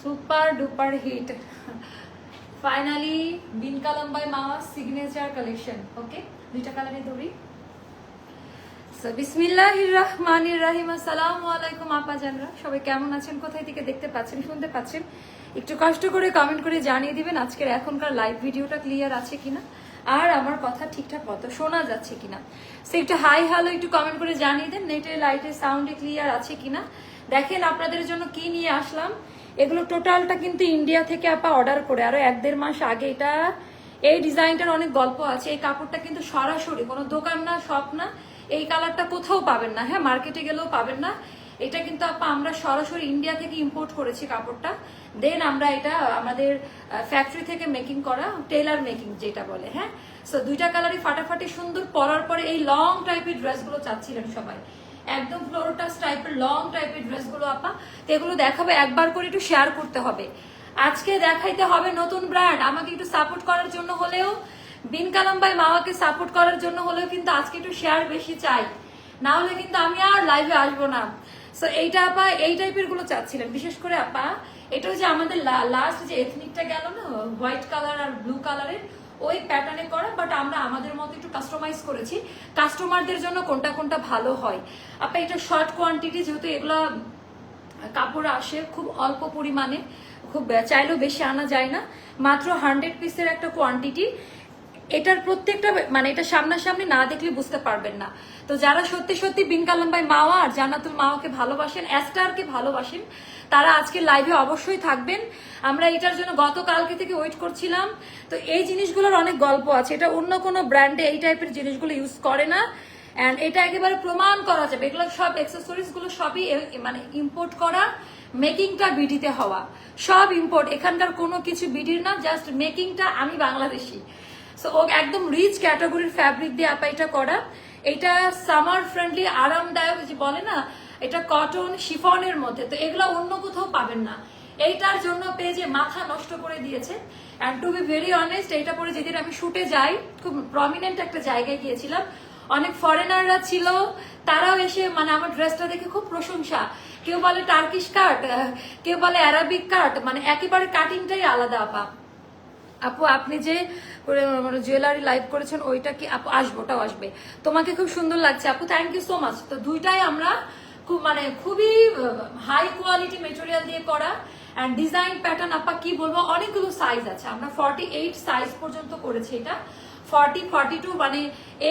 Super duper hit. Finally Bin Kalam by Mawa signature collection okay দুইটা কালারে ধরি। রহিম আপা সবাই কেমন আছেন? কোথায় থেকে দেখতে পাচ্ছেন, শুনতে পাচ্ছেন? একটু কষ্ট করে কমেন্ট করে জানিয়ে দিবেন আজকের এখনকার লাইভ ভিডিওটা ক্লিয়ার আছে কিনা। আর আমার কথা ঠিকঠাক শোনা যাচ্ছে কিনা। সো একটু হাই একটু কমেন্ট করে জানিয়ে দেন নেটের লাইটের সাউন্ডে ক্লিয়ার আছে কিনা। দেখেন আপনাদের জন্য কি নিয়ে আসলাম। এগুলো টোটালটা কিন্তু ইন্ডিয়া থেকে আপা অর্ডার করে। আরও এক দেড় মাস আগে এটা, এই ডিজাইনটার অনেক গল্প আছে। এই কাপড়টা কিন্তু সরাসরি, কোনো দোকান না শপ না, এই কালারটা কোথাও পাবেন না। হ্যাঁ মার্কেটে গেলেও পাবেন না। এটা কিন্তু আপা আমরা সরাসরি ইন্ডিয়া থেকে ইম্পোর্ট করেছি কাপড়টা। দেন আমরা এটা আমাদের ফ্যাক্টরি থেকে মেকিং করা টেলার মেকিং যেটা বলে। হ্যাঁ? সো দুইটা কালারই ফাটাফাটি সুন্দর। পরার পরে এই লং টাইপের ড্রেসগুলো চাচ্ছিলেন সবাই। একদম ফ্লোরোটাস টাইপের লং টাইপের ড্রেসগুলো আপা। তো এগুলো দেখাবে, একবার করে একটু শেয়ার করতে হবে। আজকে দেখাইতে হবে নতুন ব্র্যান্ড আমাকে একটু সাপোর্ট করার জন্য হলেও, বিন কালাম ভাই মামাকে সাপোর্ট করার জন্য হলেও কিন্তু আজকে একটু শেয়ার বেশি চাই। না হলে কিন্তু আমি আর লাইভে আসব না। সো এইটা আপা, এই টাইপেরগুলো চাচ্ছিলেন বিশেষ করে আপা, এটা হচ্ছে আমাদের লাস্ট যে এথনিকটা গেল না হোয়াইট কালার আর ব্লু কালারের ওই প্যাটার্নে করা বাট আমরা আমাদের মতো একটু কাস্টমাইজ করেছি। কাস্টমারদের জন্য কোনটা কোনটা ভালো হয়। আপনার এটা শর্ট কোয়ান্টিটি যেহেতু এগুলা কাপড় আসে খুব অল্প পরিমাণে, খুব, চাইলেও বেশি আনা যায় না। মাত্র হান্ড্রেড পিসের একটা কোয়ান্টিটি এটার প্রত্যেকটা মানে এটা সামনাসামনি না দেখলে বুঝতে পারবেন না। তো যারা সত্যি সত্যি বিন কালাম ভাই মাওয়া আর জান্নাতুল মাওয়াকে ভালোবাসেন, অ্যাস্টারকে ভালোবাসেন, তারা আজকে লাইভে অবশ্যই থাকবেন। আমরা এটার জন্য গতকালকে থেকে ওয়েট করছিলাম। তো এই জিনিসগুলোর অনেক গল্প আছে। এটা অন্য কোনো ব্র্যান্ডে এই টাইপের জিনিসগুলো ইউজ করে না। অ্যান্ড এটা একেবারে প্রমাণ করা যাবে। এগুলো সব অ্যাক্সেসরিজগুলো সবই মানে ইম্পোর্ট করা মেকিংটা বিডিতে হওয়া। সব ইম্পোর্ট এখানকার কোনো কিছু বিডির না জাস্ট মেকিংটা আমি বাংলাদেশি। সো একদম রিচ ক্যাটাগরির ফ্যাব্রিক দিয়ে আপা এটা করা। এটা সামার ফ্রেন্ডলি আরামদায়ক, যে বলে না, এটা কটন শিফনের মধ্যে। তো এগুলো অন্য কোথাও পাবেন না। এইটার জন্য পেজে মাথা নষ্ট করে দিয়েছে। And to be very honest এইটা পরে যেদিন আমি শুটে যাই, খুব প্রমিনেন্ট একটা জায়গায় গিয়েছিলাম, অনেক ফরেনাররা ছিল, তারাও এসে মানে আমার ড্রেসটা দেখে খুব প্রশংসা। কেউ বলে টার্কিশ কাট কেউ বলে অ্যারাবিক কাট মানে একেবারে কাটিংটাই আলাদা আপা। আপু, আপনি যে জুয়েলারি লাইভ করেছেন, ওইটা কি আপু আসব? ওটাও আসবে। তোমাকে খুব সুন্দর লাগছে আপু থ্যাংক ইউ সো মাচ তো দুইটাই আমরা খুব মানে খুবই হাই কোয়ালিটি মেটেরিয়াল দিয়ে করা অ্যান্ড ডিজাইন প্যাটার্ন আপা কি বলব? অনেকগুলো সাইজ আছে। আমরা ফর্টি এইট সাইজ পর্যন্ত করেছি এটা। ফর্টি ফর্টি টু মানে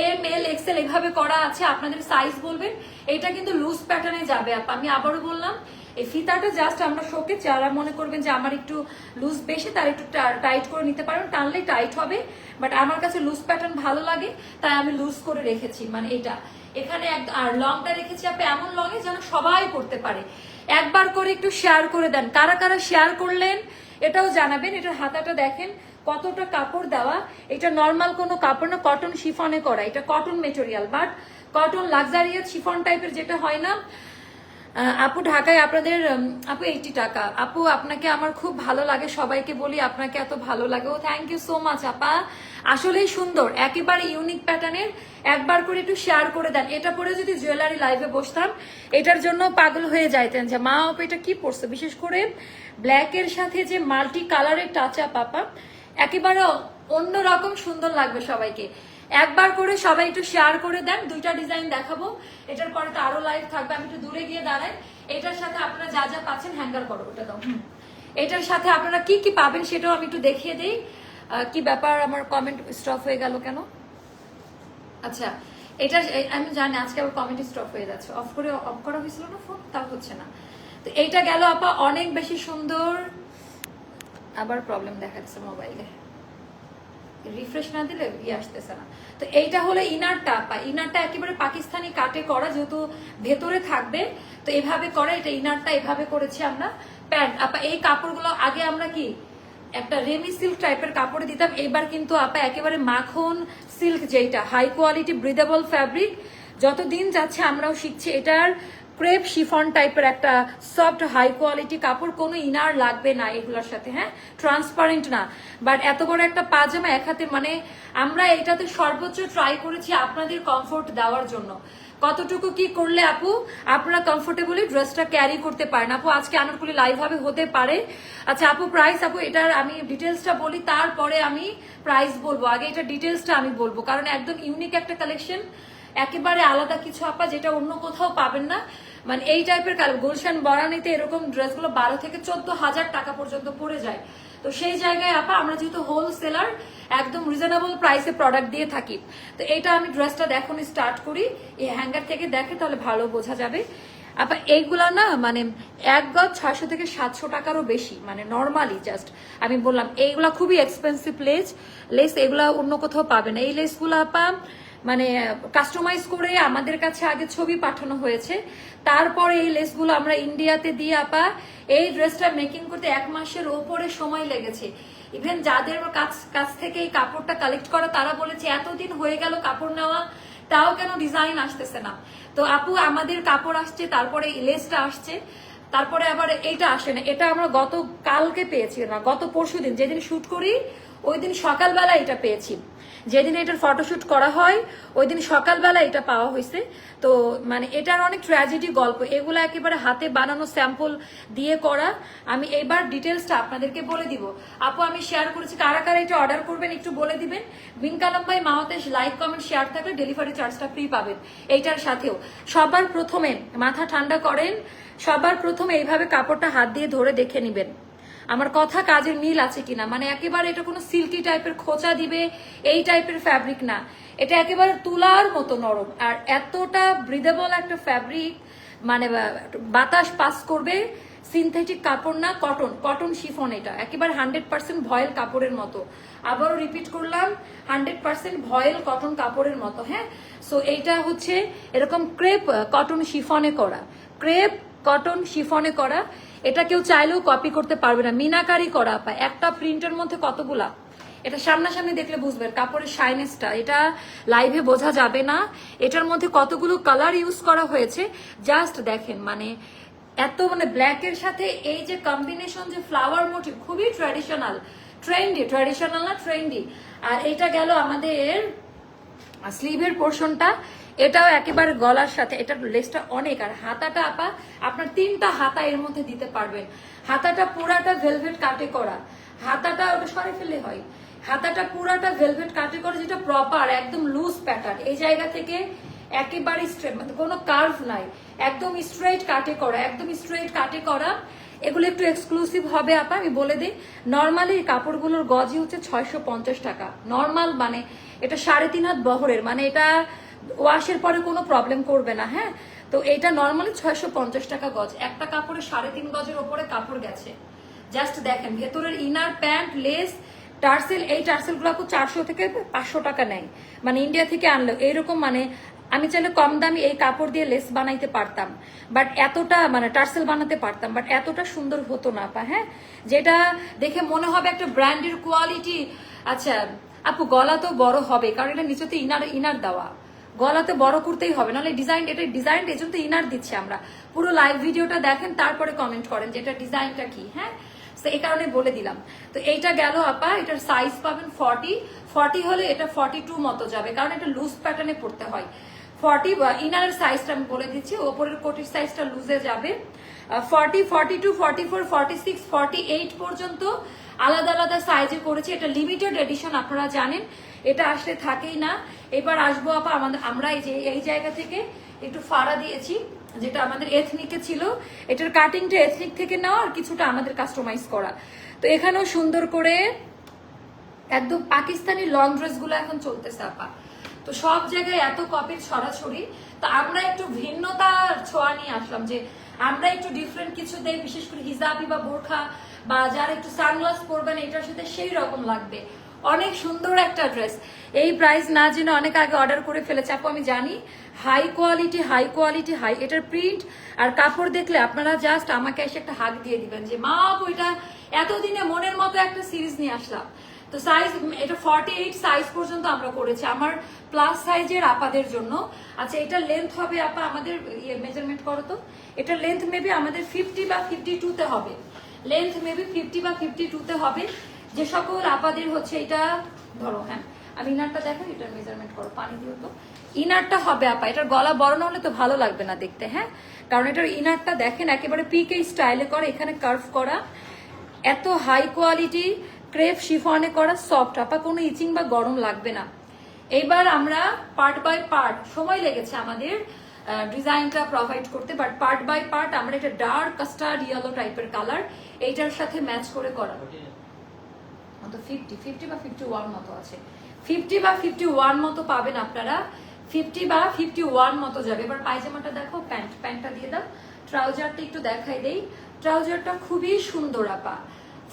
এম, এল, এক্সেল এভাবে করা আছে, আপনাদের সাইজ বলবেন। এটা কিন্তু লুজ প্যাটার্নে যাবে আমি আবারও বললাম, এই ফিতাটা জাস্ট আমরা শোকে, যারা মনে করবেন যে আমার একটু লুজ বেশি, তার একটু টাইট করে নিতে পারেন। টানলেই টাইট হবে বাট আমার কাছে লুজ প্যাটার্ন ভালো লাগে, তাই আমি লুজ করে রেখেছি মানে এটা। এখানে এক, আর লংটা রেখেছি আপনি এমন লংয়ে যেন সবাই করতে পারে। একবার করে একটু শেয়ার করে দেন। কারা কারা শেয়ার করলেন, এটাও জানাবেন, এটার হাতাটা দেখেন। কতটা কাপড় দেওয়া, এটা নর্মাল কোনো কাপড় না কটন শিফনে করা। এটা cotton material but cotton luxurious chiffon টাইপের যেটা হয় না আপু ঢাকায় আপনাদের আপু এইটি টাকা। আপু, আপনাকে আমার খুব ভালো লাগে, সবাইকে বলি আপনাকে এত ভালো লাগে। ও থ্যাংক ইউ সো মাচ আপা। আসলেই সুন্দর, একেবারে ইউনিক প্যাটার্নের একবার করে একটু শেয়ার করে দেন। এটা পরে যদি জুয়েলারি লাইভে বসতাম, এটার জন্য পাগল হয়ে যাইতেন যে, মা, আপু, এটা কি পড়ছে বিশেষ করে ব্ল্যাকের সাথে যে মাল্টি কালারের টাচ আপা একেবারে অন্যরকম সুন্দর লাগবে সবাইকে। একবার করে সবাই একটু শেয়ার করে দেন, দুইটা ডিজাইন দেখাবো। এটার পরে তো আরও লাইভ থাকবে, আমি একটু দূরে গিয়ে দাঁড়াই। এটার সাথে আপনারা যা যা পাচ্ছেন হ্যাঙ্গার করো, ওটা দাও এটার সাথে আপনারা কি কি পাবেন সেটাও আমি একটু দেখিয়ে দিই। কি ব্যাপার আমার কমেন্ট স্টপ হয়ে গেল কেন? আচ্ছা এটা আমি জানি আজকে আবার কমেন্ট স্টপ হয়ে যাচ্ছে। অফ করে অফ করা হয়েছিল না ফোন তাও হচ্ছে না। তো এইটা গেল আপা, অনেক বেশি সুন্দর আবার প্রবলেম দেখাচ্ছে মোবাইলে রিফ্রেশ না দিলে ইয়ে আসতেছে না। তো এইটা হলো ইনারটা ইনারটা একেবারে পাকিস্তানি কাটে করা, যেহেতু ভেতরে থাকবে, তো এভাবে করা, এটা ইনারটা এভাবে করেছি আমরা। প্যান্ট আপা, এই কাপড়গুলো আগে আমরা কি, একটা রেমি সিল্ক টাইপের কাপড়ে দিতাম, এবার কিন্তু আপা একেবারে মাখন সিল্ক যেটা হাই কোয়ালিটি ব্রিদেবল ফ্যাব্রিক যত দিন যাচ্ছে আমরাও শিখছি, এটার ক্রেপ শিফন টাইপের একটা সফট হাই কোয়ালিটি কাপড়, কোনো ইনার লাগবে না এগুলোর সাথে হ্যাঁ? ট্রান্সপারেন্ট না। বাট এত বড় একটা পাজামা এক হাতে মানে আমরা এটাতে সর্বোচ্চ ট্রাই করেছি আপনাদের কমফোর্ট দেওয়ার জন্য। কতটুকু কি করলে আপু? আপনারা কমফোর্টেবলি ড্রেসটা ক্যারি করতে পারেন। আপু, আজকে আনারকুলি লাইভ ভাবে হতে পারে। আচ্ছা আপু প্রাইস আপু, এটার আমি ডিটেলসটা বলি, তারপরে আমি প্রাইস বলব। আগে এটা ডিটেলসটা আমি বলব, কারণ একদম ইউনিক একটা কালেকশন একেবারে আলাদা কিছু আপা যেটা অন্য কোথাও পাবেন না। মানে এই টাইপের গুলশান, বরানিতে এরকম ড্রেসগুলো বারো থেকে চোদ্দ হাজার টাকা পর্যন্ত পড়ে যায়। তো সেই জায়গায় আপা আমরা যেহেতু হোলসেলার একদম রিজনেবল প্রাইসে প্রোডাক্ট দিয়ে থাকি। তো এটা আমি ড্রেসটা দেখুন স্টার্ট করি। এই হ্যাঙ্গার থেকে দেখে তাহলে ভালো বোঝা যাবে। আপা, এইগুলা না মানে এক গজ ছয়শো থেকে সাতশো টাকারও বেশি মানে নর্মালি জাস্ট আমি বললাম, এইগুলা খুবই এক্সপেন্সিভ লেস লেস এগুলা অন্য কোথাও পাবে না। এই লেসগুলো আপা মানে কাস্টমাইজ করে আমাদের কাছে আগে ছবি পাঠানো হয়েছে। তারপরে এই লেসগুলো আমরা ইন্ডিয়াতে দিয়ে আপা, এই ড্রেসটা মেকিং করতে এক মাসের ওপরে সময় লেগেছে। ইভেন যাদের কাছ কাছ থেকে এই কাপড়টা কালেক্ট করা, তারা বলেছে, এতদিন হয়ে গেল কাপড় নেওয়া, তাও কেন ডিজাইন আসতেছে না? তো আপু, আমাদের কাপড় আসছে, তারপরে লেসটা আসছে। তারপরে আবার এইটা আসে না। এটা আমরা গত, কালকে পেয়েছি না, গত পরশু দিন যেদিন শুট করি ওই দিন সকালবেলা এটা পেয়েছি। যেদিন এটার ফটোশুট করা হয় ওই দিন সকালবেলা এটা পাওয়া হয়েছে। তো মানে এটার অনেক ট্র্যাজেডি গল্প। এগুলো একেবারে হাতে বানানো স্যাম্পল দিয়ে করা। আমি এবার ডিটেলসটা আপনাদেরকে বলে দিব। আপু, আমি শেয়ার করেছি। কারা কারা এটা অর্ডার করবেন একটু বলে দিবেন। ভাই মামাতে লাইক কমেন্ট শেয়ার থাকলে ডেলিভারি চার্জটা ফ্রি পাবেন। এইটার সাথেও। সবার প্রথমে মাথা ঠান্ডা করেন। সবার প্রথমে এইভাবে কাপড়টা হাত দিয়ে ধরে দেখে নেবেন। আমার কথা কাজের মিল আছে কিনা? মানে একেবারে এটা কোনো সিল্কি টাইপের খোঁচা দিবে, এই টাইপের ফ্যাব্রিক না। এটা একেবারে তুলার মতো নরম। আর এতটা ব্রিদেবল একটা ফ্যাব্রিক মানে বাতাস পাস করবে সিনথেটিক কাপড় না কটন কটন শিফন এটা। একেবারে হান্ড্রেড পার্সেন্ট ভয়েল কাপড়ের মতো। আবারও রিপিট করলাম হান্ড্রেড পার্সেন্ট ভয়েল কটন কাপড়ের মতো হ্যাঁ? সো এইটা হচ্ছে এরকম ক্রেপ কটন শিফনে করা। ক্রেপ কটন শিফনে করা, এটা কেউ চাইলেও কপি করতে পারবে না। মিনাকারি করা পায় একটা প্রিন্টের মধ্যে কতগুলা? এটা সামনাসামনি দেখলে বুঝবেন, কাপড়ের শাইনেসটা এটা লাইভে বোঝা যাবে না। এটার মধ্যে কতগুলো কালার ইউজ করা হয়েছে জাস্ট দেখেন মানে এত মানে ব্ল্যাকের সাথে এই যে কম্বিনেশন যে ফ্লাওয়ার মোটিভ খুবই ট্র্যাডিশনাল ট্রেন্ডি ট্র্যাডিশনাল না ট্রেন্ডি আর এটা গেল আমাদের স্লিভের পোর্শনটা এটাও একেবারে গলার সাথে এটার লেসটা অনেক, আর হাতাটা আপা, আপনার তিনটা হাতা এর মধ্যে দিতে পারবেন। হাতাটা পুরাটা ভেলভেট কাটে করা। হাতাটা ওটা সরে ফেলে হয়। হাতাটা পুরাটা ভেলভেট কাটে করা, যেটা প্রপার একদম লুজ প্যাটার্ন এই জায়গা থেকে একেবারে স্ট্রেট মানে কোনো কার্ভ নাই। একদম স্ট্রেট কাটে করা, একদম স্ট্রেট কাটে করা। এগুলো একটু এক্সক্লুসিভ হবে আপা, আমি বলে দিই। নর্মালি কাপড়গুলোর গজি হচ্ছে ছয়শো পঞ্চাশ টাকা। নর্মাল মানে এটা সাড়ে তিন হাত বহরের মানে এটা ওয়াশের পরে কোনো প্রবলেম করবে না হ্যাঁ? তো এটা নর্মালি ছয়শো পঞ্চাশ টাকা গজ। একটা কাপড়ে সাড়ে তিন গজের ওপরে কাপড় গেছে। জাস্ট দেখেন, ভেতরের ইনার প্যান্ট লেস টার্সেল এই টার্সেলগুলো চারশো থেকে পাঁচশো টাকা নেয়। মানে ইন্ডিয়া থেকে আনলো। এইরকম মানে আমি চাইলে কম দামি এই কাপড় দিয়ে লেস বানাইতে পারতাম। বাট এতটা মানে টার্সেল বানাতে পারতাম। বাট এতটা সুন্দর হতো না পা হ্যাঁ? যেটা দেখে মনে হবে একটা ব্র্যান্ডের কোয়ালিটি আচ্ছা আপু, গলা তো বড় হবে, কারণ এটা নিচেতে ইনার ইনার দেওয়া। গলাতে বড় করতেই হবে, নাহলে ডিজাইন এটা ডিজাইন এই জন্য ইনার দিচ্ছে আমরা। পুরো লাইভ ভিডিওটা দেখেন, তারপরে কমেন্ট করেন যে এটা ডিজাইনটা কি হ্যাঁ? তো এই কারণে বলে দিলাম। তো এইটা গেল আপা, এটার সাইজ পাবেন ফর্টি ফর্টি হলে এটা ফর্টি টু মতো যাবে, কারণ এটা লুজ প্যাটার্নে পড়তে হয়। ফর্টি ইনারের সাইজটা আমি বলে দিচ্ছি, ওপরের কোটির সাইজটা লুজে যাবে। Forty forty two forty four forty six forty eight পর্যন্ত আলাদা আলাদা সাইজে করেছি। এটা লিমিটেড এডিশন আপনারা জানেন। এটা আসলে থাকেই না। এবার আসব আপা, আমাদের আমরা এই যে, এই জায়গা থেকে একটু ফাড়া দিয়েছি, যেটা আমাদের এথনিকে ছিল। এটার কাটিংটা এথনিক থেকে নেওয়া আর কিছুটা আমাদের কাস্টমাইজ করা। তো এখানেও সুন্দর করে একদম পাকিস্তানি লং ড্রেসগুলো এখন চলতেছে আপা। তো সব জায়গায় এত কপির ছড়াছড়ি তো আমরা একটু ভিন্নতার ছোঁয়া নিয়ে আসলাম যে, আমরা একটু ডিফারেন্ট কিছু দেই, বিশেষ করে হিজাবি বা বোরখা বা যারা একটু সানগ্লাস পরবেন, এটার সাথে সেই রকম লাগবে। অনেক সুন্দর একটা ড্রেস এই প্রাইস না জেনে অনেক আগে অর্ডার করে ফেলেছে। আপু, আমি জানি। High quality high quality high এটার প্রিন্ট আর কাপড় দেখলে আপনারা জাস্ট আমাকে এসে একটা হাগ দিয়ে দিবেন যে, মা আপু, এটা এতদিনে মনের মতো একটা সিরিজ নিয়ে আসলাম। তো সাইজ এটা ফর্টি এইট সাইজ পর্যন্ত আমরা করেছি। আমার প্লাস সাইজের আপাদের জন্য। আচ্ছা এটা লেন্থ হবে আপা, আমাদের ইয়ে মেজারমেন্ট করো তো। এটা লেন্থ মেবি আমাদের ফিফটি বা ফিফটি টুতে হবে। লেন্থ মেবি ফিফটি বা ফিফটি টুতে হবে। যে সকল আপাদের হচ্ছে এটা, ধরো হ্যাঁ আমি ইনারটা দেখো এটার মেজারমেন্ট করো, পানি দিও তো। ইনারটা হবে আপা, এটার গলা বড় না হলে তো ভালো লাগবে না দেখতে হ্যাঁ? কারণ এটার ইনারটা দেখেন, একেবারে পিকে স্টাইলে করে, এখানে কার্ভ করা। এত হাই কোয়ালিটি ক্রেপ শিফনে করা সফট আপা, কোনো ইচিং বা গরম লাগবে না। এইবার আমরা পার্ট বাই পার্ট সময় লেগেছে আমাদের ডিজাইনটা প্রোভাইড করতে বাট পার্ট বাই পার্ট আমরা এটা ডার্ক কাস্টার্ড ইয়েলো টাইপের কালার এইটার সাথে ম্যাচ করে করা। মতো ফিফটি ফিফটি বা ফিফটি ওয়ান মতো আছে। ফিফটি বা ফিফটি ওয়ান মতো পাবেন আপনারা। ফিফটি বা ফিফটি ওয়ান মতো যাবে। এবার পায়জামাটা দেখো, প্যান্ট, প্যান্টটা দিয়ে দাও। ট্রাউজারটা একটু দেখাই দেই। ট্রাউজারটা খুবই সুন্দর, আপা।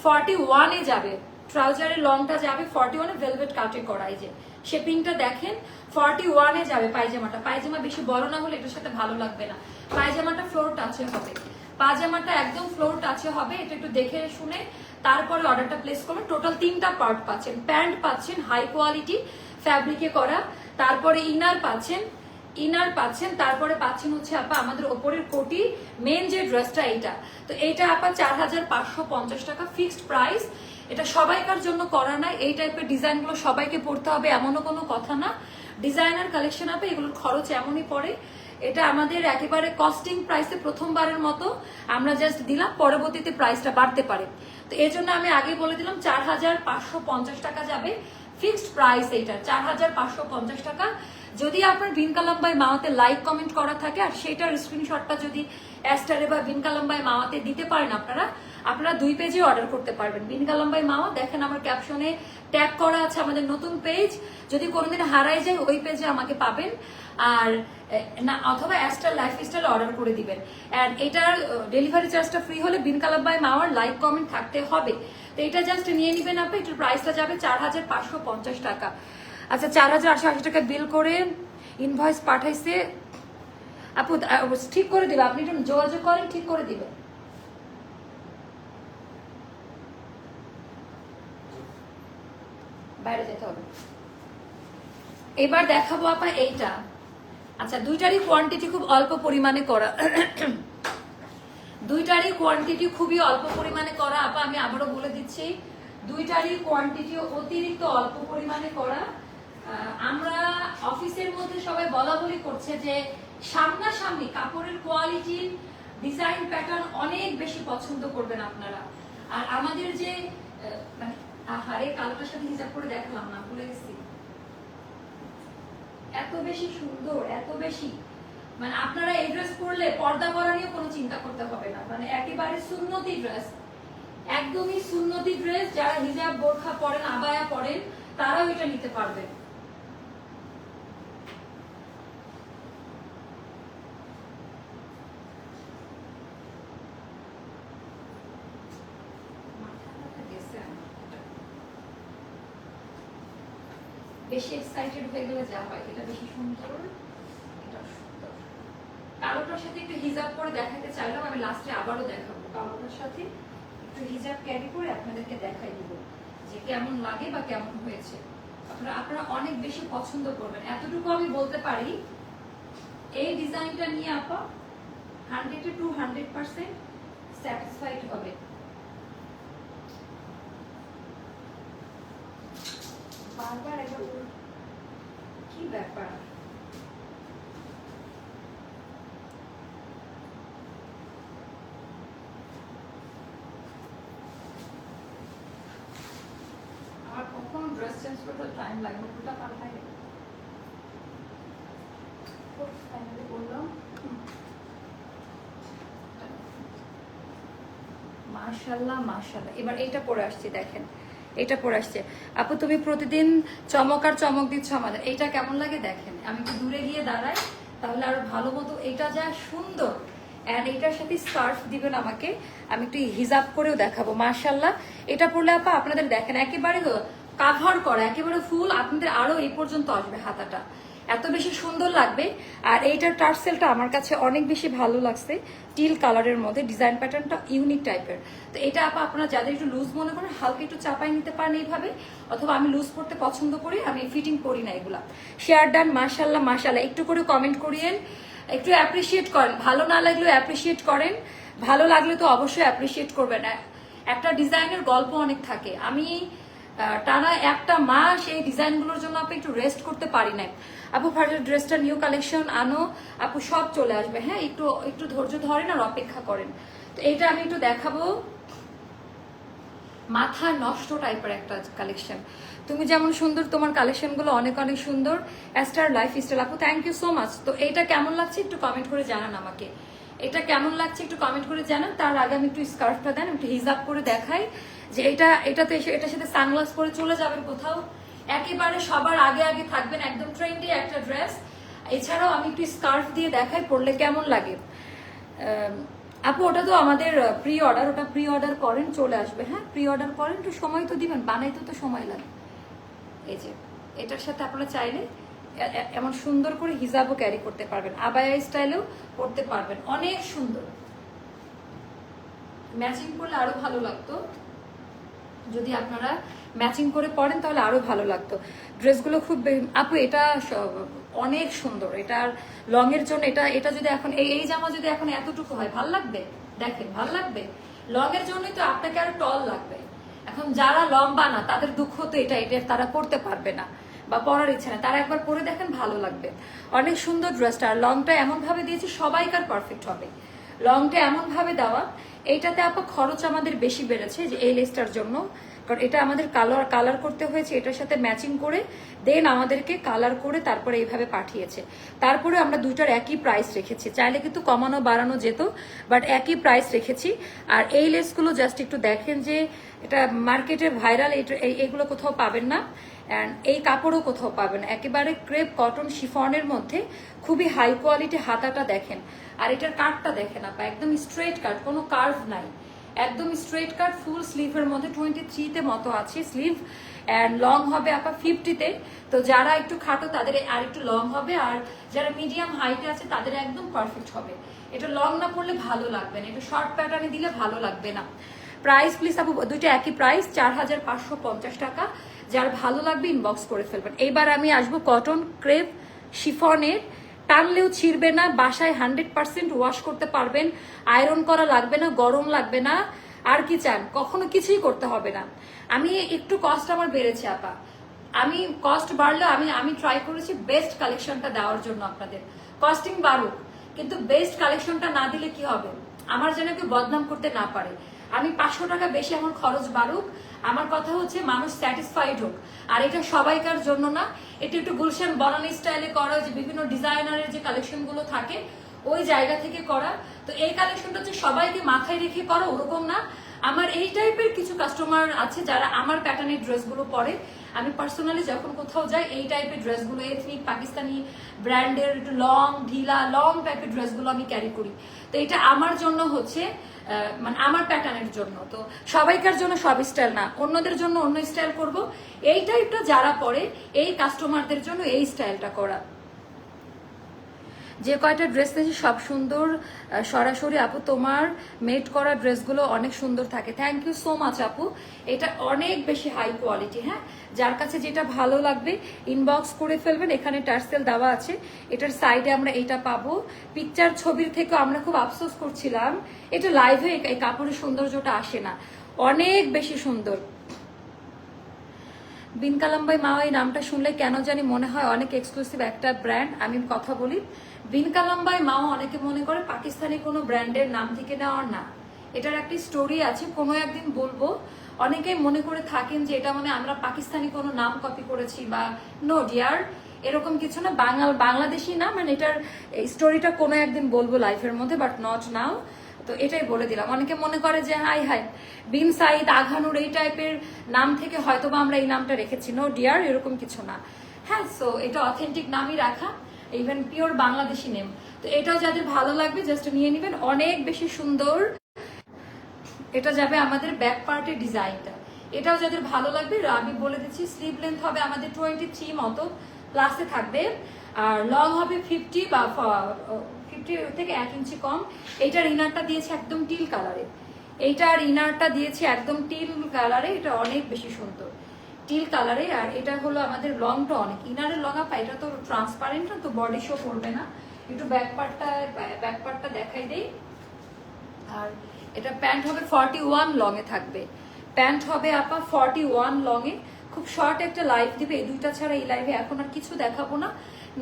ফর্টি ওয়ানে যাবে। ট্রাউজারের লংটা যাবে ফর্টি ওয়ানে ভেলভেট কাটে করা, এই যে। শেপিংটা দেখেন ফর্টি ওয়ানে যাবে পায়জামাটা। পায়জামা বেশি বড় না হলে এটার সাথে ভালো লাগবে না। পায়জামাটা ফ্লোর টাচে হবে। পাজামাটা একদম ফ্লোর টাচে হবে, এটা একটু দেখে শুনে তারপরে অর্ডারটা প্লেস করবেন। টোটাল তিনটা পার্ট পাচ্ছেন। প্যান্ট পাচ্ছেন হাই কোয়ালিটি ফ্যাব্রিকে করা। তারপরে ইনার পাচ্ছেন ইনার পাচ্ছেন, তারপরে পাচ্ছেন হচ্ছে আপা আমাদের ওপরের কোটি। মেন যে ড্রেসটা এইটা, তো এইটা আপা চার হাজার পাঁচশো পঞ্চাশ টাকা ফিক্সড প্রাইস এটা সবাইকার জন্য করা না, এই টাইপের ডিজাইনগুলো সবাইকে পড়তে হবে, এমনও কোনো কথা না। ডিজাইনার কালেকশন আপে, এগুলোর খরচ এমনই পড়ে। এটা আমাদের একেবারে কস্টিং প্রাইসে প্রথমবারের মতো আমরা জাস্ট দিলাম, পরবর্তীতে প্রাইসটা বাড়তে পারে। তো এই জন্য আমি আগে বলে দিলাম চার হাজার পাঁচশো পঞ্চাশ টাকা যাবে ফিক্সড প্রাইস এইটা চার হাজার পাঁচশো পঞ্চাশ টাকা। যদি আপনার বিন কালাম্বাই মাওয়াতে লাইক কমেন্ট করা থাকে, আর সেটার স্ক্রিনশটটা যদি অ্যাস্টারে বা বিন কালাম্বাই মাওয়াতে দিতে পারেন আপনারা আপনারা দুই পেজে অর্ডার করতে পারবেন। বিন কালাম্বাই মাওয়া দেখেন আমার ক্যাপশনে ট্যাগ করা আছে আমাদের নতুন পেজ যদি কোনোদিন হারাই যায়, ওই পেজে আমাকে পাবেন। আর না, অথবা অ্যাস্টার লাইফ স্টাইল অর্ডার করে দিবেন। অ্যান্ড এটার ডেলিভারি চার্জটা ফ্রি হলে বিন কালাম্বাই মাওয়ার লাইক কমেন্ট থাকতে হবে। তো এটা জাস্ট নিয়ে নেবেন আপনি। এটার প্রাইসটা যাবে চার হাজার পাঁচশো পঞ্চাশ টাকা। আচ্ছা চার হাজার আটশো আশি টাকা বিল করে ইনভয়েস পাঠাইছে। আপু ঠিক করে দিবে। আপনি একটু যোগাযোগ করেন, ঠিক করে দিবে বাইরে যেতে হবে। এবার দেখাবো আপা এইটা। আচ্ছা দুইটারই কোয়ান্টিটি খুব অল্প পরিমাণে করা। দুইটারই কোয়ান্টিটি খুবই অল্প পরিমাণে করা। আপা, আমি আবারও বলে দিচ্ছি, দুইটারই কোয়ান্টিটি অতিরিক্ত অল্প পরিমাণে করা। আমরা অফিসের মধ্যে সবাই বলা বলি করছে যে সামনাসামনি কাপড়ের কোয়ালিটি ডিজাইন প্যাটার্ন অনেক বেশি পছন্দ করবেন আপনারা। আর আমাদের যে মানে আহারে কালোটার সাথে হিসাব করে দেখলাম না, ভুলে গেছি। এত বেশি সুন্দর, এত বেশি। মানে আপনারা এই ড্রেস পরলে পর্দা করা নিয়ে কোনো চিন্তা করতে হবে না। মানে একেবারে সুন্নতি ড্রেস একদমই সুন্নতি ড্রেস যারা হিজাব, বোরখা পরেন, আবায়া পরেন, তারাও এটা নিতে পারবেন মাথা ব্যথা গেছে আমার। বেশি এক্সাইটেড হয়ে গেলে যা হয়, এটা বেশি সুন্দর, এটা সুন্দর। কালোটার সাথে একটু হিজাব করে দেখাতে চাইলাম, আমি লাস্টে আবারও দেখাবো। কালোটার সাথে একটু হিজাব ক্যারি করে আপনাদেরকে দেখাই দিব যে কেমন লাগে বা কেমন হয়েছে। আপনারা আপনারা অনেক বেশি পছন্দ করবেন। এতটুকু আমি বলতে পারি, এই ডিজাইনটা নিয়ে আপা hundred to hundred percent satisfied হবে। বারবার একবার কি ব্যাপার? আমার কখনো ড্রেস চেঞ্জ করতে টাইম লাগে ওটা পাল্টাই ফাইনালি বললাম মাশাল্লাহ মাশাল্লাহ। এবার এইটা পরে আসছি দেখেন। এটা পরে আসছে। আপু, তুমি প্রতিদিন চমক আর চমক দিচ্ছ আমাদের। এইটা কেমন লাগে দেখেন। আমি একটু দূরে গিয়ে দাঁড়াই, তাহলে আরও ভালো মতো এটা যা সুন্দর। অ্যান্ড এটার সাথে স্কার্ফ দিবেন আমাকে। আমি একটু হিজাব করেও দেখাবো। মাশাল্লাহ এটা পড়লে আপা, আপনাদের দেখেন, একেবারে কাভার করা, একেবারে ফুল আপনাদের আরও এই পর্যন্ত আসবে হাতাটা। এত বেশি সুন্দর লাগবে। আর এইটার টার্সেলটা আমার কাছে অনেক বেশি ভালো লাগছে, টিল কালারের মধ্যে, ডিজাইন প্যাটার্নটা ইউনিক টাইপের। তো এটা আপা আপনারা যাদের একটু লুজ মনে করেন, হালকা একটু চাপাই নিতে পারেন এইভাবে, অথবা আমি লুজ পড়তে পছন্দ করি, আমি ফিটিং করি না এগুলা। শেয়ার ডান মার্শাল্লাহ মার্শাল্লাহ একটু করে কমেন্ট করিয়েন, একটু অ্যাপ্রিসিয়েট করেন। ভালো না লাগলেও অ্যাপ্রিসিয়েট করেন, ভালো লাগলে তো অবশ্যই অ্যাপ্রিসিয়েট করবেন। একটা ডিজাইনের গল্প অনেক থাকে। আমি টানা একটা মাস এই ডিজাইনগুলোর জন্য আপনি একটু রেস্ট করতে পারি নাই। আপু ফার্স্ট ড্রেসটা নিউ কালেকশন আনো। আপু, সব চলে আসবে। হ্যাঁ একটু একটু ধৈর্য ধরেন আর অপেক্ষা করেন। তো এইটা আমি একটু দেখাবো। মাথা নষ্ট টাইপের একটা কালেকশন তুমি যেমন সুন্দর, তোমার কালেকশনগুলো অনেক অনেক সুন্দর। অ্যাস্টার লাইফ স্টাইল আপু থ্যাংক ইউ সো মাচ তো এইটা কেমন লাগছে একটু কমেন্ট করে জানান আমাকে। এটা কেমন লাগছে একটু কমেন্ট করে জানান। তার আগে আমি একটু স্কার্ফটা দেন, একটু হিজাব করে দেখাই। যে এটা, এটাতে এটার সাথে সানগ্লাস পরে চলে যাবেন কোথাও। একেবারে সবার আগে আগে থাকবেন একদম ট্রেন্ডি একটা ড্রেস এছাড়াও আমি একটু স্কার্ফ দিয়ে দেখাই, পরলে কেমন লাগে। আপু, ওটা তো আমাদের প্রি অর্ডার ওটা প্রি অর্ডার করেন, চলে আসবে। হ্যাঁ প্রি অর্ডার করেন, একটু সময় তো দিবেন, বানাইতে তো সময় লাগে। এই যে, এটার সাথে আপনারা চাইলে এমন সুন্দর করে হিজাবও ক্যারি করতে পারবেন। আবায়া স্টাইলেও করতে পারবেন। অনেক সুন্দর। ম্যাচিং করলে আরও ভালো লাগতো। যদি আপনারা ম্যাচিং করে পরেন, তাহলে আরও ভালো লাগতো। ড্রেসগুলো খুব আপু, এটা অনেক সুন্দর। এটার লং এর জন্য, এটা এটা যদি এখন, এই এই জামা যদি এখন এতটুকু হয়, ভালো লাগবে? দেখেন, ভালো লাগবে। লং এর জন্যই তো আপনাকে আরও টল লাগবে। এখন যারা লম্বা না, তাদের দুঃখ তো এটা এটা তারা পড়তে পারবে না বা পরার ইচ্ছা না তারা একবার পরে দেখেন, ভালো লাগবে। অনেক সুন্দর ড্রেসটা আর লংটা এমন ভাবে দিয়েছি, সবাইকার পারফেক্ট হবে। লংটা এমন ভাবে দেওয়া এইটাতে আপা খরচ আমাদের বেশি বেড়েছে যে এই লেসটার জন্য। কারণ এটা আমাদের কালার কালার করতে হয়েছে, এটার সাথে ম্যাচিং করে দেন আমাদেরকে কালার করে তারপরে এইভাবে পাঠিয়েছে। তারপরে আমরা দুইটার একই প্রাইস রেখেছি। চাইলে কিন্তু কমানো, বাড়ানো যেত বাট একই প্রাইস রেখেছি। আর এই লেসগুলো জাস্ট একটু দেখেন যে, এটা মার্কেটে ভাইরাল এইগুলো কোথাও পাবেন না। অ্যান্ড এই কাপড়ও কোথাও পাবেন। একেবারে ক্রেপ কটন শিফনের মধ্যে খুবই হাই কোয়ালিটি হাতাটা দেখেন। আর এটার কাটটা দেখেন আপা, একদম স্ট্রেট কাট কোনো কার্ভ নাই। একদম স্ট্রেট কাট ফুল স্লিভের মধ্যে টোয়েন্টি থ্রিতে মতো আছে স্লিভ অ্যান্ড লং হবে আপা ফিফটিতে তো। যারা একটু খাটো, তাদের আর একটু লং হবে আর যারা মিডিয়াম হাইটে আছে, তাদের একদম পারফেক্ট হবে। এটা লং না পড়লে ভালো লাগবে না, এটা শর্ট প্যাটার্নে দিলে ভালো লাগবে না। প্রাইস প্লিজ আপু, দুইটা একই প্রাইস চার হাজার পাঁচশো পঞ্চাশ টাকা। যার ভালো লাগবে ইনবক্স করে ফেলবেন। এইবার আমি আসব কটন ক্রেপ শিফনের টানলেও ছিঁড়বে না, বাসায় হান্ড্রেড পার্সেন্ট ওয়াশ করতে পারবেন, আয়রন করা লাগবে না, গরম লাগবে না, আর কি চান? কখনো কিছুই করতে হবে না। আমি একটু কস্ট আমার বেড়েছে, আপা। আমি কস্ট বাড়লেও আমি আমি ট্রাই করেছি বেস্ট কালেকশনটা দেওয়ার জন্য আপনাদের। কস্টিং বাড়ুক, কিন্তু বেস্ট কালেকশনটা না দিলে কি হবে? আমার যেন কেউ বদনাম করতে না পারে। আমি পাঁচশো টাকা বেশি আমার খরচ বাড়ুক আমার কথা হচ্ছে মানুষ স্যাটিসফাইড হোক। আর এটা সবাইকার জন্য না। এটা একটু গুলশান বনানি স্টাইলে করা, যে বিভিন্ন ডিজাইনারের যে কালেকশনগুলো থাকে, ওই জায়গা থেকে করা। তো এই কালেকশনটা হচ্ছে সবাইকে মাথায় রেখে করা, ওরকম না। আমার এই টাইপের কিছু কাস্টমার আছে যারা আমার প্যাটার্নের ড্রেসগুলো পরে। আমি পার্সোনালি যখন কোথাও যাই, এই টাইপের ড্রেসগুলো এথনিক পাকিস্তানি ব্র্যান্ডের একটু লং ঢিলা লং টাইপের ড্রেসগুলো আমি ক্যারি করি। তো এটা আমার জন্য হচ্ছে মানে আমার প্যাটার্নের জন্য। তো সবাইকার জন্য সব স্টাইল না, অন্যদের জন্য অন্য স্টাইল করব। এই টাইপটা যারা পরে, এই কাস্টমারদের জন্য এই স্টাইলটা করা। যে কয়টা ড্রেস নিয়েছি সব সুন্দর সরাসরি আপু, তোমার মেড করা ড্রেসগুলো অনেক সুন্দর থাকে। থ্যাংক ইউ সো মাচ আপু। এটা অনেক বেশি হাই কোয়ালিটি হ্যাঁ? যার কাছে যেটা ভালো লাগবে ইনবক্স করে ফেলবেন, এখানে টার্সেল দেওয়া আছে। এটার সাইডে আমরা এটা পাবো। পিকচার ছবির থেকে আমরা খুব আফসোস করছিলাম। এটা লাইভে এই কাপড়ের সৌন্দর্যটা আসে না। অনেক বেশি সুন্দর। বিন কালাম্বাই মা, এই নামটা শুনলে কেন জানি মনে হয় অনেক এক্সক্লুসিভ একটা ব্র্যান্ড আমি কথা বলি। বিন কালাম্বাই মাও অনেকে মনে করে পাকিস্তানি কোনো ব্র্যান্ডের নাম থেকে নেওয়ার না। এটার একটি স্টোরি আছে, কোনো একদিন বলব। অনেকেই মনে করে থাকেন যে এটা মানে আমরা পাকিস্তানি কোনো নাম কপি করেছি বা নো ডিয়ার এরকম কিছু না। বাঙাল বাংলাদেশি না মানে এটার স্টোরিটা কোনো একদিন বলব লাইফের মধ্যে বাট নট নাও তো এটাই বলে দিলাম। অনেকে মনে করে যে, হাই হাই, বিন সাইদ আঘানুর এই টাইপের নাম থেকে হয়তো বা আমরা এই নামটা রেখেছি। নো ডিয়ার এরকম কিছু না। হ্যাঁ সো এটা অথেন্টিক নামই রাখা ইভেন পিওর বাংলাদেশি নেম তো এটাও যাদের ভালো লাগবে জাস্ট নিয়ে নেবেন। অনেক বেশি সুন্দর। এটা যাবে আমাদের ব্যাক পার্টের ডিজাইনটা এটাও যাদের ভালো লাগবে, আমি বলে দিচ্ছি স্লিভ লেন্থ হবে আমাদের টোয়েন্টি থ্রি মতো প্লাসে থাকবে, আর লং হবে ফিফটি বা থেকে এক ইঞ্চি কম। এইটার ইনারটা দিয়েছে একদম টিল কালারে এইটার ইনারটা দিয়েছে একদম টিল কালারে এটা অনেক বেশি সুন্দর। টিল কালারে আর এটা হলো আমাদের লংটা অনেক। ইনারের লং আপা এটা তো ট্রান্সপারেন্ট না তো বডি শো করবে না। একটু ব্যাক পার্টটা দেখাই দেই। আর এটা প্যান্ট হবে ফর্টি ওয়ান লং এ থাকবে। প্যান্ট হবে আপা ফর্টি ওয়ান লংয়ে খুব শর্ট একটা লাইভ দিবে। এই দুইটা ছাড়া এই লাইভে এখন আর কিছু দেখাবো না।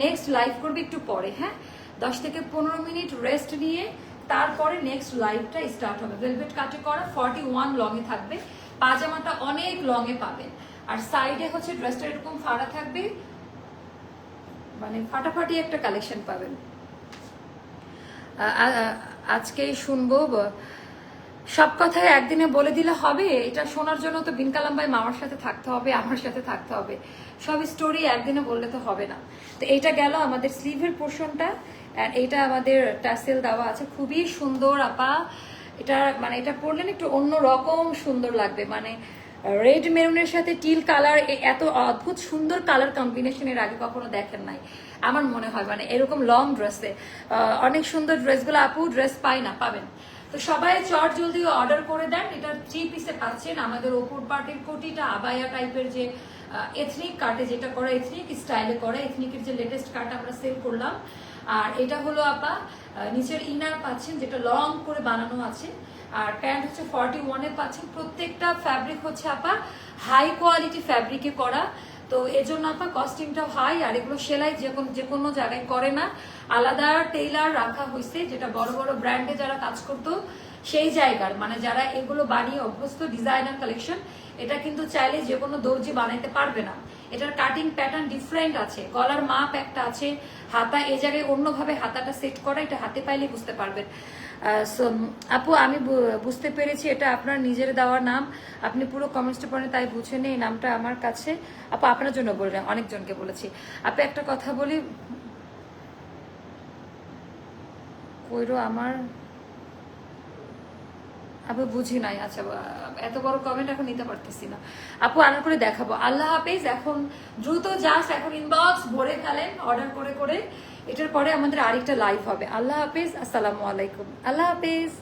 নেক্সট লাইভ করবে একটু পরে হ্যাঁ? দশ থেকে পনেরো মিনিট রেস্ট নিয়ে তারপরে নেক্সট লাইভটা স্টার্ট হবে। ভেলভেট কাটে করা ফর্টি ওয়ান লংয়ে থাকবে। পাজামাটা অনেক লংয়ে পাবেন। আর সাইডে হচ্ছে ড্রেসটা এরকম ফাড়া থাকবে। মানে ফাটাফাটি একটা কালেকশন পাবেন। আ- আ- আজকেই শুনব সব কথাই একদিনে বলে দিলে হবে। এটা শোনার জন্য তো বিনকালাম ভাই মামার সাথে থাকতে হবে, আমার সাথে থাকতে হবে। সব স্টোরি একদিনে বললে তো হবে না। তো এইটা গেল আমাদের স্লিভের পোর্শনটা আর এইটা আমাদের টাসেল দেওয়া আছে। খুবই সুন্দর, আপা। এটা মানে এটা পরলেন একটু অন্য রকম সুন্দর লাগবে। মানে রেড মেরুনের সাথে টিল কালার এত অদ্ভুত সুন্দর কালার কম্বিনেশনের আগে কখনো দেখেন নাই। আমার মনে হয় মানে এরকম লং ড্রেসে অনেক সুন্দর ড্রেসগুলো আপু ড্রেস পাই না, পাবেন। তো সবাই চট জলদি অর্ডার করে দেন। এটা থ্রি পিসে পাচ্ছেন আমাদের ওপর পার্টের কোটিটা, আবায়া টাইপের যে এথনিক কাটে যেটা করে এথনিক স্টাইলে করে এথনিকের যে লেটেস্ট কাট আমরা সেল করলাম। আর এটা হলো আপা নিচের ইনার পাচ্ছেন, যেটা লং করে বানানো আছে। আর প্যান্ট হচ্ছে ফর্টি ওয়ানে পাচ্ছেন। প্রত্যেকটা ফ্যাব্রিক হচ্ছে আপা হাই কোয়ালিটি ফ্যাব্রিকে করা। তো এজন্য আপা কস্টিংটাও হাই আর এগুলো সেলাই যে কোনো যে কোনো জায়গায় করে না। আলাদা টেইলার রাখা হয়েছে যেটা বড় বড় ব্র্যান্ডে যারা কাজ করতো, সেই জায়গার। মানে যারা এগুলো বানিয়ে অভ্যস্ত ডিজাইনার কালেকশন এটা কিন্তু চাইলে যে কোনো দর্জি বানাইতে পারবে না। এটার কাটিং প্যাটার্ন ডিফারেন্ট আছে। গলার মাপ একটা আছে, হাতা এ জায়গায় অন্যভাবে হাতাটা সেট করা, এটা হাতে পাইলে বুঝতে পারবেন। আপু, আমি বুঝতে পেরেছি, এটা আপনার নিজের দেওয়া নাম। আপনি পুরো কমেন্টসটা পড়েন তাই বুঝেন এই নামটা আমার কাছে। আপু, আপনার জন্য বললাম অনেকজনকে বলেছি। আপু, একটা কথা বলি। কইরো আমার আপু বুঝি নাই আচ্ছা এত বড় কমেন্ট এখন নিতে পারতেছি না। আপু আনার করে দেখাবো। আল্লাহ হাফেজ, এখন দ্রুত যাস এখন ইনবক্স ভরে ফেলেন অর্ডার করে করে। এটার পরে আমাদের আরেকটা লাইফ হবে। আল্লাহ হাফেজ, আসসালামু আলাইকুম। আল্লাহ হাফেজ।